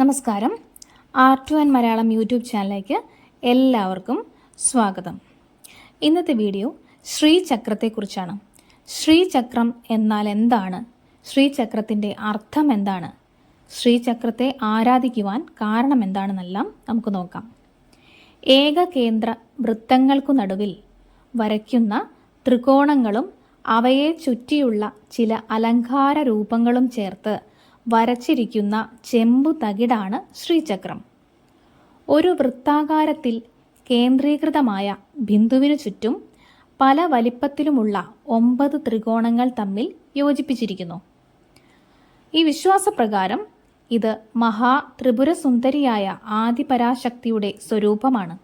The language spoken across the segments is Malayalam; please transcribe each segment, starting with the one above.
നമസ്കാരം. R two and Malayalam YouTube ചാനലിലേക്ക് എല്ലാവർക്കും സ്വാഗതം. ഇന്നത്തെ വീഡിയോ ശ്രീചക്രത്തെക്കുറിച്ചാണ്. ശ്രീചക്രം എന്നാൽ എന്താണ്? ശ്രീചക്രത്തിന്റെ അർത്ഥം എന്താണ്? ശ്രീചക്രത്തെ ആരാധിക്കുവാൻ കാരണം എന്താണെന്നെല്ലാം നമുക്ക് നോക്കാം. ഏകകേന്ദ്ര വൃത്തങ്ങൾക്കു നടുവിൽ വരയ്ക്കുന്ന ത്രികോണങ്ങളും അവയെ ചുറ്റിയുള്ള ചില അലങ്കാര രൂപങ്ങളും ചേർത്ത് വരച്ചിരിക്കുന്ന ചെമ്പു തകിടാണ് ശ്രീചക്രം. ഒരു വൃത്താകാരത്തിൽ കേന്ദ്രീകൃതമായ ബിന്ദുവിനു ചുറ്റും പല വലിപ്പത്തിലുമുള്ള ഒമ്പത് ത്രികോണങ്ങൾ തമ്മിൽ യോജിപ്പിച്ചിരിക്കുന്നു. ഈ വിശ്വാസപ്രകാരം ഇത് മഹാ ത്രിപുരസുന്ദരിയായ ആദിപരാശക്തിയുടെ സ്വരൂപമാണ്.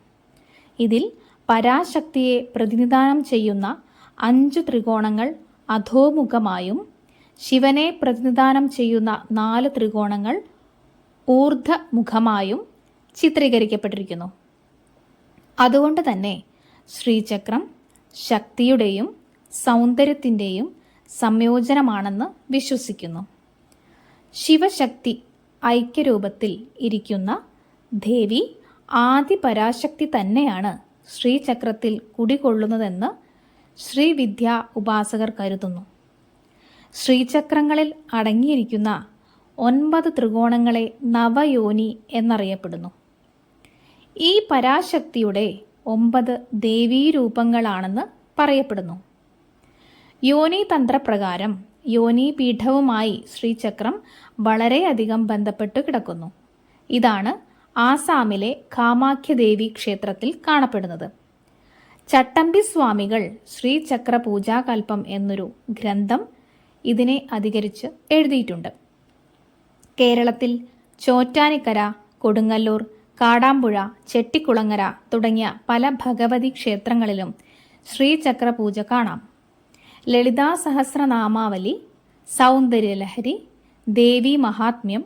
ഇതിൽ പരാശക്തിയെ പ്രതിനിധാനം ചെയ്യുന്ന അഞ്ചു ത്രികോണങ്ങൾ അധോമുഖമായും ശിവനെ പ്രതിനിധാനം ചെയ്യുന്ന നാല് ത്രികോണങ്ങൾ ഊർധ്വമുഖമായും ചിത്രീകരിക്കപ്പെട്ടിരിക്കുന്നു. അതുകൊണ്ട് തന്നെ ശ്രീചക്രം ശക്തിയുടെയും സൗന്ദര്യത്തിന്റെയും സംയോജനമാണെന്ന് വിശ്വസിക്കുന്നു. ശിവശക്തി ഐക്യരൂപത്തിൽ ഇരിക്കുന്ന ദേവി ആദി പരാശക്തി തന്നെയാണ് ശ്രീചക്രത്തിൽ കുടികൊള്ളുന്നതെന്ന് ശ്രീവിദ്യ ഉപാസകർ കരുതുന്നു. ശ്രീചക്രങ്ങളിൽ അടങ്ങിയിരിക്കുന്ന ഒൻപത് ത്രികോണങ്ങളെ നവയോനി എന്നറിയപ്പെടുന്നു. ഈ പരാശക്തിയുടെ ഒമ്പത് ദേവീരൂപങ്ങളാണെന്ന് പറയപ്പെടുന്നു. യോനി തന്ത്രപ്രകാരം യോനി പീഠവുമായി ശ്രീചക്രം വളരെയധികം ബന്ധപ്പെട്ട് കിടക്കുന്നു. ഇതാണ് ആസാമിലെ കാമാഖ്യദേവി ക്ഷേത്രത്തിൽ കാണപ്പെടുന്നത്. ചട്ടമ്പി സ്വാമികൾ ശ്രീചക്ര പൂജാകൽപ്പം എന്നൊരു ഗ്രന്ഥം ഇതിനെ അധികരിച്ച് എഴുതിയിട്ടുണ്ട്. കേരളത്തിൽ ചോറ്റാനിക്കര കൊടുങ്ങല്ലൂർ കാടാമ്പുഴ ചെട്ടിക്കുളങ്ങര തുടങ്ങിയ പല ഭഗവതി ക്ഷേത്രങ്ങളിലും ശ്രീചക്ര പൂജ കാണാം. ലളിതാ സഹസ്രനാമാവലി സൗന്ദര്യലഹരി ദേവി മഹാത്മ്യം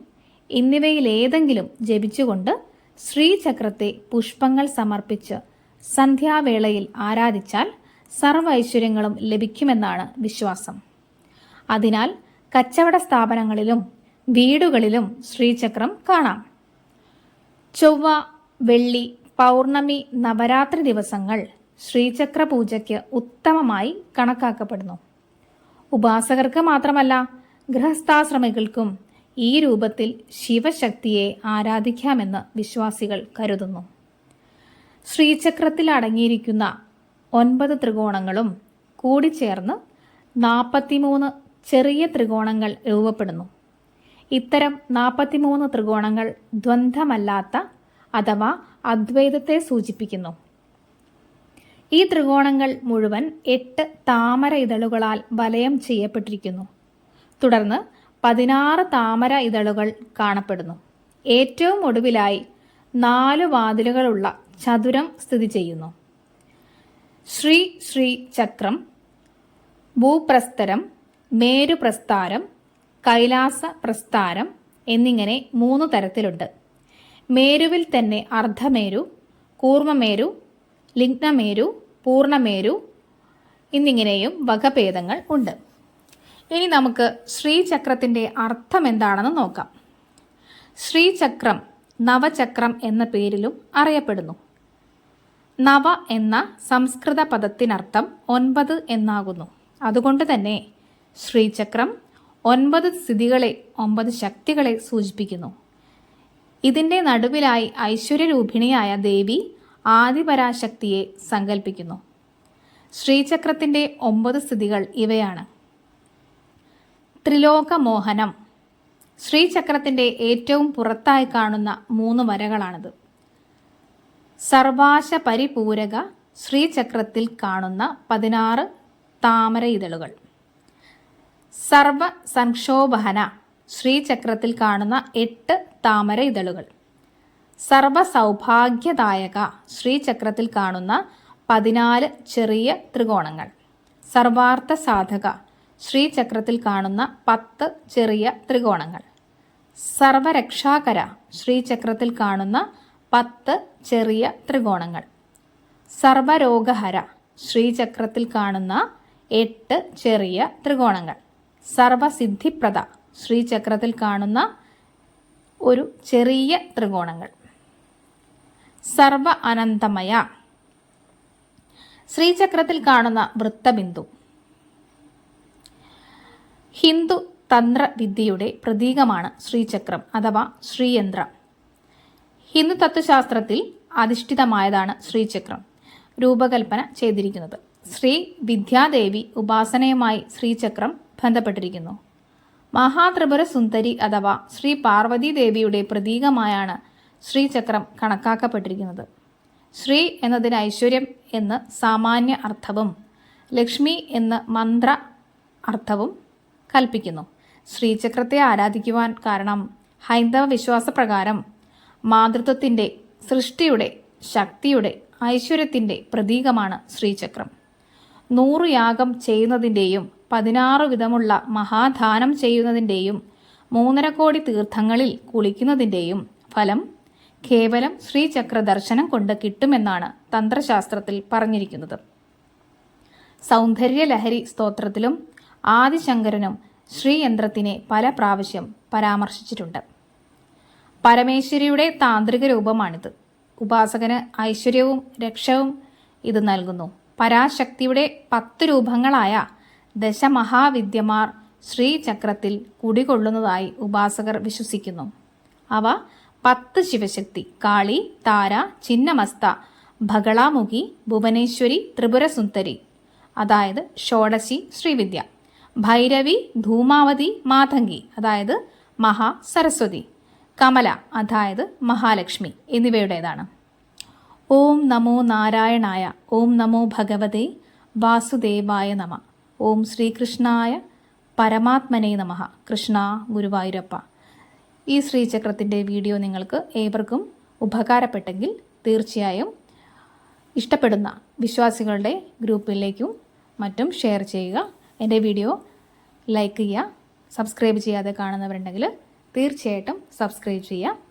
എന്നിവയിലേതെങ്കിലും ജപിച്ചുകൊണ്ട് ശ്രീചക്രത്തെ പുഷ്പങ്ങൾ സമർപ്പിച്ച് സന്ധ്യാവേളയിൽ ആരാധിച്ചാൽ സർവ ഐശ്വര്യങ്ങളും ലഭിക്കുമെന്നാണ് വിശ്വാസം. അതിനാൽ കച്ചവട സ്ഥാപനങ്ങളിലും വീടുകളിലും ശ്രീചക്രം കാണാം. ചൊവ്വ വെള്ളി പൗർണമി നവരാത്രി ദിവസങ്ങൾ ശ്രീചക്ര പൂജയ്ക്ക് ഉത്തമമായി കണക്കാക്കപ്പെടുന്നു. ഉപാസകർക്ക് മാത്രമല്ല ഗൃഹസ്ഥാശ്രമികൾക്കും ഈ രൂപത്തിൽ ശിവശക്തിയെ ആരാധിക്കാമെന്ന് വിശ്വാസികൾ കരുതുന്നു. ശ്രീചക്രത്തിൽ അടങ്ങിയിരിക്കുന്ന ഒൻപത് ത്രികോണങ്ങളും കൂടിച്ചേർന്ന് നാൽപ്പത്തിമൂന്ന് ചെറിയ ത്രികോണങ്ങൾ രൂപപ്പെടുന്നു. ഇത്തരം നാൽപ്പത്തിമൂന്ന് ത്രികോണങ്ങൾ ദ്വന്ദ്മല്ലാത്ത അഥവാ അദ്വൈതത്തെ സൂചിപ്പിക്കുന്നു. ഈ ത്രികോണങ്ങൾ മുഴുവൻ എട്ട് താമര ഇതളുകളാൽ വലയം ചെയ്യപ്പെട്ടിരിക്കുന്നു. തുടർന്ന് പതിനാറ് താമര ഇതളുകൾ കാണപ്പെടുന്നു. ഏറ്റവും ഒടുവിലായി നാല് വാതിലുകളുള്ള ചതുരം സ്ഥിതി ചെയ്യുന്നു. ശ്രീ ശ്രീ ചക്രം ഭൂപ്രസ്തരം മേരുപ്രസ്താരം കൈലാസ പ്രസ്താരം എന്നിങ്ങനെ മൂന്ന് തരത്തിലുണ്ട്. മേരുവിൽ തന്നെ അർദ്ധമേരു കൂർമ്മമേരു ലിഗ്നമേരു പൂർണമേരു എന്നിങ്ങനെയും വകഭേദങ്ങൾ ഉണ്ട്. ഇനി നമുക്ക് ശ്രീചക്രത്തിന്റെ അർത്ഥം എന്താണെന്ന് നോക്കാം. ശ്രീചക്രം നവചക്രം എന്ന പേരിലും അറിയപ്പെടുന്നു. നവ എന്ന സംസ്കൃത പദത്തിനർത്ഥം ഒൻപത് എന്നാകുന്നു. അതുകൊണ്ട് തന്നെ ശ്രീചക്രം ഒൻപത് സ്ഥിതികളെ ഒമ്പത് ശക്തികളെ സൂചിപ്പിക്കുന്നു. ഇതിന്റെ നടുവിലായി ഐശ്വര്യരൂപിണിയായ ദേവി ആദിപരാശക്തിയെ സങ്കല്പിക്കുന്നു ശ്രീചക്രത്തിന്റെ ഒമ്പത് സ്ഥിതികൾ ഇവയാണ്. ത്രിലോകമോഹനം. ശ്രീചക്രത്തിന്റെ ഏറ്റവും പുറത്തായി കാണുന്ന മൂന്ന് വരകളാണിത്. സർവാശ പരിപൂരക ശ്രീചക്രത്തിൽ കാണുന്ന പതിനാറ് താമര ഇതളുകൾ സർവ സംക്ഷോഭന ശ്രീചക്രത്തിൽ കാണുന്ന എട്ട് താമര ഇതളുകൾ. സർവ സൗഭാഗ്യദായക ശ്രീചക്രത്തിൽ കാണുന്ന പതിനാല് ചെറിയ ത്രികോണങ്ങൾ. സർവാർത്ഥ സാധക ശ്രീചക്രത്തിൽ കാണുന്ന പത്ത് ചെറിയ ത്രികോണങ്ങൾ. സർവരക്ഷാകര ശ്രീചക്രത്തിൽ കാണുന്ന പത്ത് ചെറിയ ത്രികോണങ്ങൾ. സർവരോഗഹര ശ്രീചക്രത്തിൽ കാണുന്ന എട്ട് ചെറിയ ത്രികോണങ്ങൾ. സർവസിദ്ധിപ്രദ ശ്രീചക്രത്തിൽ കാണുന്ന ഒരു ചെറിയ ത്രികോണങ്ങൾ. സർവ അനന്തമയ ശ്രീചക്രത്തിൽ കാണുന്ന വൃത്തബിന്ദു. ഹിന്ദു തന്ത്രവിദ്യയുടെ പ്രതീകമാണ് ശ്രീചക്രം അഥവാ ശ്രീയന്ത്രം. ഹിന്ദു തത്വശാസ്ത്രത്തിൽ അധിഷ്ഠിതമായതാണ് ശ്രീചക്രം രൂപകൽപ്പന ചെയ്തിരിക്കുന്നത്. ശ്രീ വിദ്യാദേവി ഉപാസനയുമായി ശ്രീചക്രം ബന്ധപ്പെട്ടിരിക്കുന്നു. മഹാത്രിപുര സുന്ദരി അഥവാ ശ്രീ പാർവതി ദേവിയുടെ പ്രതീകമായാണ് ശ്രീചക്രം കണക്കാക്കപ്പെട്ടിരിക്കുന്നത്. ശ്രീ എന്നതിന് ഐശ്വര്യം എന്ന് സാമാന്യ അർത്ഥവും ലക്ഷ്മി എന്ന് മന്ത്ര അർത്ഥവും കൽപ്പിക്കുന്നു. ശ്രീചക്രത്തെ ആരാധിക്കുവാൻ കാരണം ഹൈന്ദവ വിശ്വാസപ്രകാരം മാതൃത്വത്തിന്റെ സൃഷ്ടിയുടെ ശക്തിയുടെ ഐശ്വര്യത്തിന്റെ പ്രതീകമാണ് ശ്രീചക്രം. നൂറ് യാഗം ചെയ്യുന്നതിന്റെയും പതിനാറ് വിധമുള്ള മഹാദാനം ചെയ്യുന്നതിന്റെയും മൂന്നര കോടി തീർത്ഥങ്ങളിൽ കുളിക്കുന്നതിന്റെയും ഫലം കേവലം ശ്രീചക്ര ദർശനം കൊണ്ട് കിട്ടുമെന്നാണ് തന്ത്രശാസ്ത്രത്തിൽ പറഞ്ഞിരിക്കുന്നത്. സൗന്ദര്യലഹരി സ്തോത്രത്തിലും ആദിശങ്കരനും ശ്രീയന്ത്രത്തിനെ പല പ്രാവശ്യം പരാമർശിച്ചിട്ടുണ്ട്. പരമേശ്വരിയുടെ താന്ത്രിക രൂപമാണിത്. ഉപാസകന് ഐശ്വര്യവും രക്ഷവും ഇത് നൽകുന്നു. പരാശക്തിയുടെ പത്ത് രൂപങ്ങളായ ദശമഹാവിദ്യമാർ ശ്രീചക്രത്തിൽ കുടികൊള്ളുന്നതായി ഉപാസകർ വിശ്വസിക്കുന്നു. അവ പത്ത് ശിവശക്തി കാളി താര ചിന്നമസ്ത ഭഗളാമുഖി ഭുവനേശ്വരി ത്രിപുരസുന്ദരി അതായത് ഷോഡശി ശ്രീവിദ്യ ഭൈരവി ധൂമാവതി മാതങ്കി അതായത് മഹാ സരസ്വതി കമല അതായത് മഹാലക്ഷ്മി എന്നിവയുടേതാണ്. ഓം നമോ നാരായണായ ഓം നമോ ഭഗവതേ വാസുദേവായ നമ. ഓം ശ്രീകൃഷ്ണായ പരമാത്മനെ നമ. കൃഷ്ണ ഗുരുവായൂരപ്പ. ഈ ശ്രീചക്രത്തിന്റെ വീഡിയോ നിങ്ങൾക്ക് ഏവർക്കും ഉപകാരപ്പെട്ടെങ്കിൽ തീർച്ചയായും ഇഷ്ടപ്പെടുന്ന വിശ്വാസികളുടെ ഗ്രൂപ്പിലേക്കും മറ്റും ഷെയർ ചെയ്യുക. എന്റെ വീഡിയോ ലൈക്ക് ചെയ്യുക സബ്സ്ക്രൈബ് ചെയ്യാതെ കാണുന്നവരുണ്ടെങ്കിൽ തീർച്ചയായിട്ടും സബ്സ്ക്രൈബ് ചെയ്യുക.